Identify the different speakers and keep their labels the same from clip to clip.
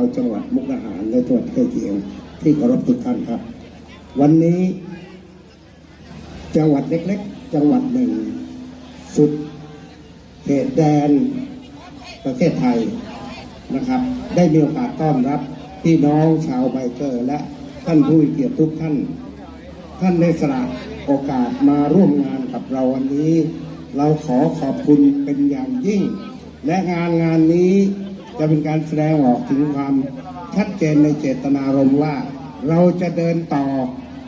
Speaker 1: าวจังหวัดมุกดาหารและจังหวัดใกล้เคียงที่เคารพทุกท่านครับ วันนี้ จังหวัดเล็กๆ จังหวัดหนึ่ง สุดเขตแดนประเทศไทยนะครับ ได้มีโอกาสต้อนรับพี่น้องชาวไบเกอร์และท่านผู้เกียรติทุกท่าน ท่านได้สละโอกาสมาร่วมงานกับเราวันนี้ เราขอขอบคุณเป็นอย่างยิ่ง และงานงานนี้ จะเป็นการแสดงออกถึงความชัดเจนในเจตนารมณ์ว่า เราจะเดินต่อ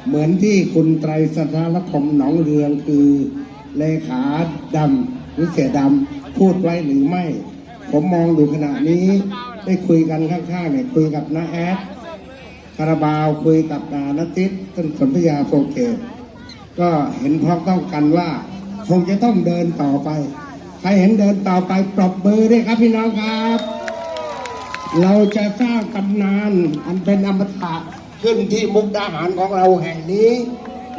Speaker 1: เหมือนที่คุณไตรสถานคมหนองเรืองคือเลขาดำหรือเสียดำพูดไว้หรือไม่ ผมมองดูขณะนี้ได้คุยกันข้างๆเนี่ยคุยกับน้าแอดคาราบาวคุยกับนานติสต้นสนธยาโฟเกตก็เห็นพ้องต้องกันว่า คงจะต้องเดินต่อไป ใครเห็นเดินต่อไปปรบมือด้วยครับพี่น้องครับ เราจะสร้างตำนานอันเป็นอมตะขึ้นที่มุกดาหารของเราแห่งนี้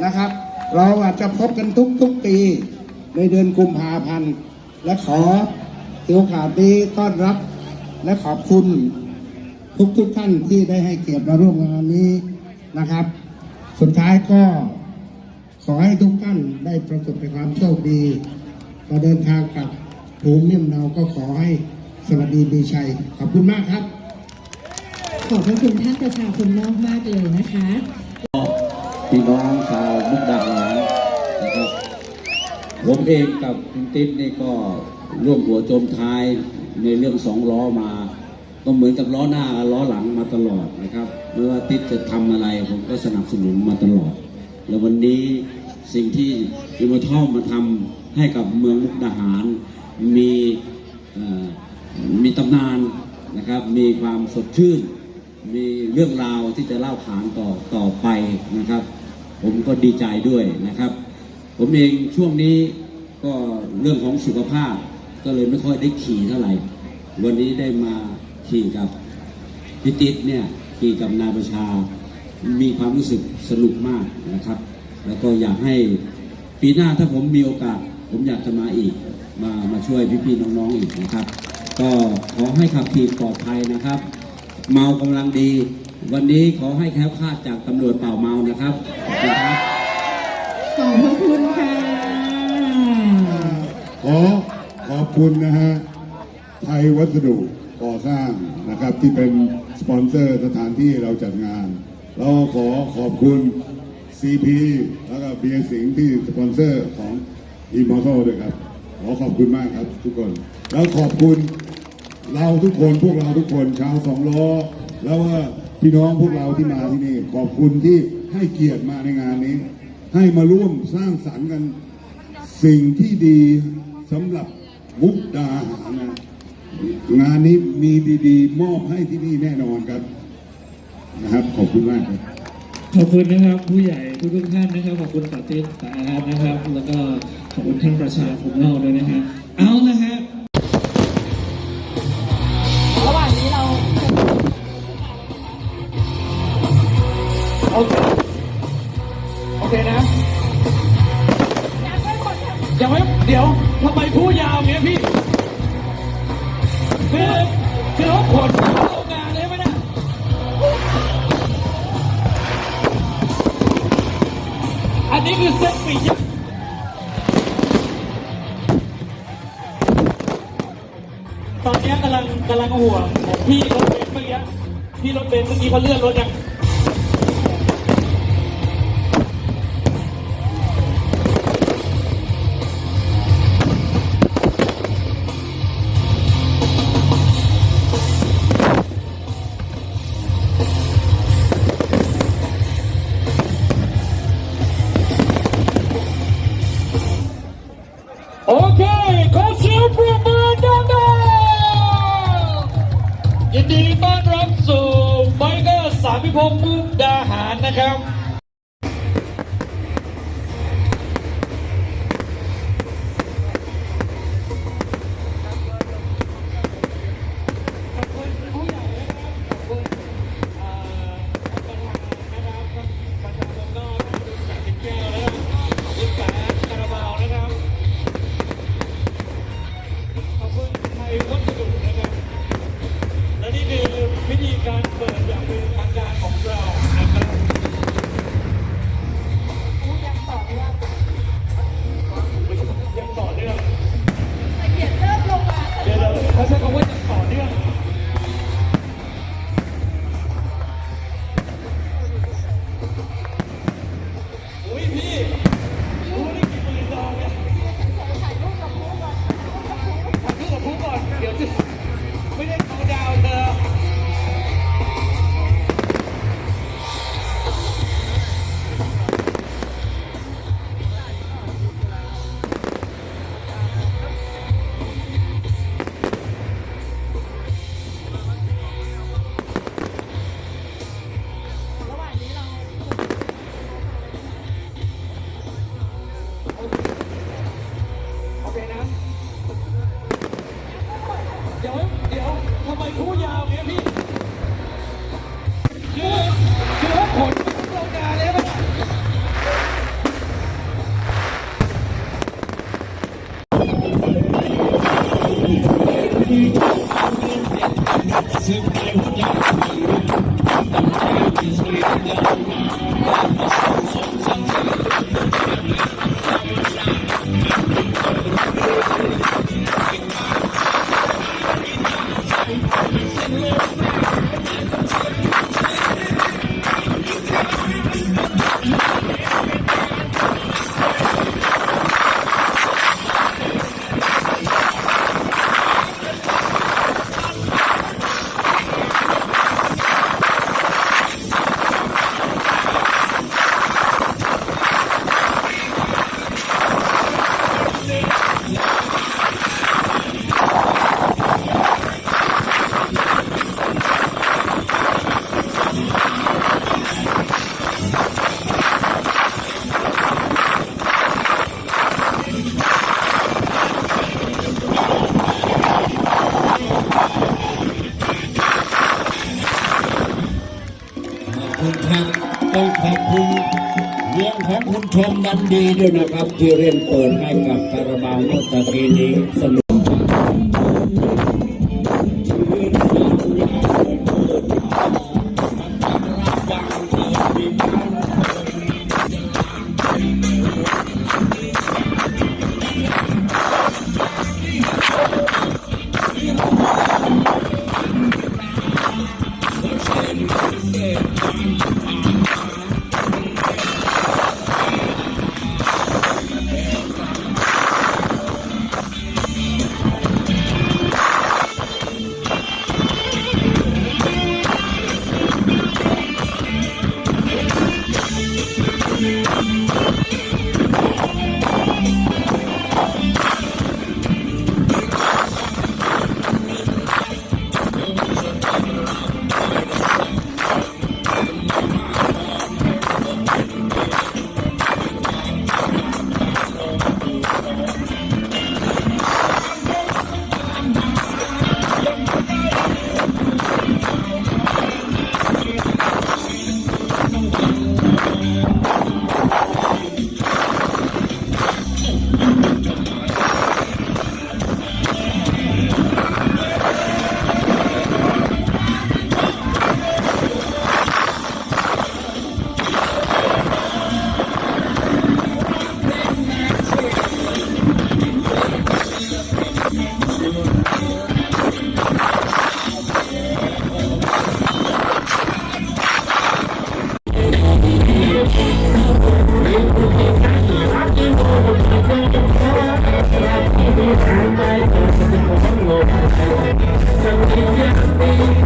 Speaker 1: นะครับ เราอาจจะพบกันทุกทุกๆปีในเดือนกุมภาพันธ์ และขอถือโอกาสนี้ต้อนรับและขอบคุณทุกทุกๆท่านที่ได้ให้เกียรติมาร่วมงานนี้นะครับ สุดท้ายก็ขอให้ทุกท่านได้ประสบแต่ความโชคดีพอเดินทางกลับภูมิลำเนาก็ขอให้ สวัสดีมีชัย ขอบคุณมากครับ
Speaker 2: ขอบพระคุณท่านประชาชนนอกมากเลยนะคะ
Speaker 3: พี่น้องชาวมุกดาหารนะครับผมเองกับคุณติ๊บนี่ก็ร่วมหัวโจมท้ายในเรื่องสองล้อมา ก็เหมือนกับล้อหน้ากับล้อหลังมาตลอดนะครับไม่ว่าติ๊บจะทำอะไรผมก็สนับสนุนมาตลอด แล้ววันนี้สิ่งที่อิมทอมมาทำให้กับเมืองมุกดาหารมีเอ่อ มีตำนานนะครับ มีความสดชื่น มีเรื่องราวที่จะเล่าขานต่อต่อไปนะครับ ผมก็ดีใจด้วยนะครับ ผมเองช่วงนี้ก็เรื่องของสุขภาพ ก็เลยไม่ค่อยได้ขี่เท่าไหร่ วันนี้ได้มาขี่กับพิติษเนี่ยขี่กับนายประชา มีความรู้สึกสนุกมากนะครับ แล้วก็อยากให้ปีหน้าถ้าผมมีโอกาส ผมอยากจะมาอีกมามาช่วยพี่ๆน้องๆอีกนะครับ ก็ขอให้ขับขี่ปลอดภัยนะครับ เมากำลังดี วันนี้ขอให้แคล้วคลาดจากตำรวจเป่าเมานะครับขอบคุณครับ
Speaker 2: ขอบพระคุณค่ะ
Speaker 4: ขอขอบคุณนะฮะไทยวัสดุก่อสร้างนะครับที่เป็นสปอนเซอร์สถานที่เราจัดงาน เราขอขอบคุณ CP แล้วก็เบียร์สิงห์ที่สปอนเซอร์ของ e m o t o ด้วยครับ ขอขอบคุณมากครับทุกคน แล้วขอบคุณ เราทุกคนพวกเราทุกคนชาวสองล้อ แล้วว่าพี่น้องพวกเราที่มาที่นี่ ขอบคุณที่ให้เกียรติมาในงานนี้ ให้มาร่วมสร้างสรรค์กัน สิ่งที่ดีสำหรับมุกดาหารนะงานนี้มีดีๆ มอบให้ที่นี่แน่นอนครับนะครับ ขอบคุณมากครับ
Speaker 5: ขอบคุณนะครับผู้ใหญ่ทุกทุกท่านนะครับขอบคุณปาติสตาอาร์ตนะครับ แล้วก็ขอบคุณท่านประชาผมเราด้วยนะฮะเอาละฮะ
Speaker 6: ระ
Speaker 5: ยังไม่เดี๋ยวทำไมพูดยาวเงี้ยพี่คือคือเขาผลเข้างานเลยไหมนี่ยอันนี้คือเส้นปีกตอนนี้กำลังกำลังห่วงพี่รถเบนซ์เมื่อกี้พี่รถเบนซ์เมื่อกี้เขาเลื่อนรถยัง พิภพมุกดาหารนะครับ ดี
Speaker 7: ด้วยนะ
Speaker 3: ครับที่เรียนเปิดให้กับคาราบาวเมื่อตะกี้นี้สนุ
Speaker 2: 无奈，我曾经渴望，想见一面。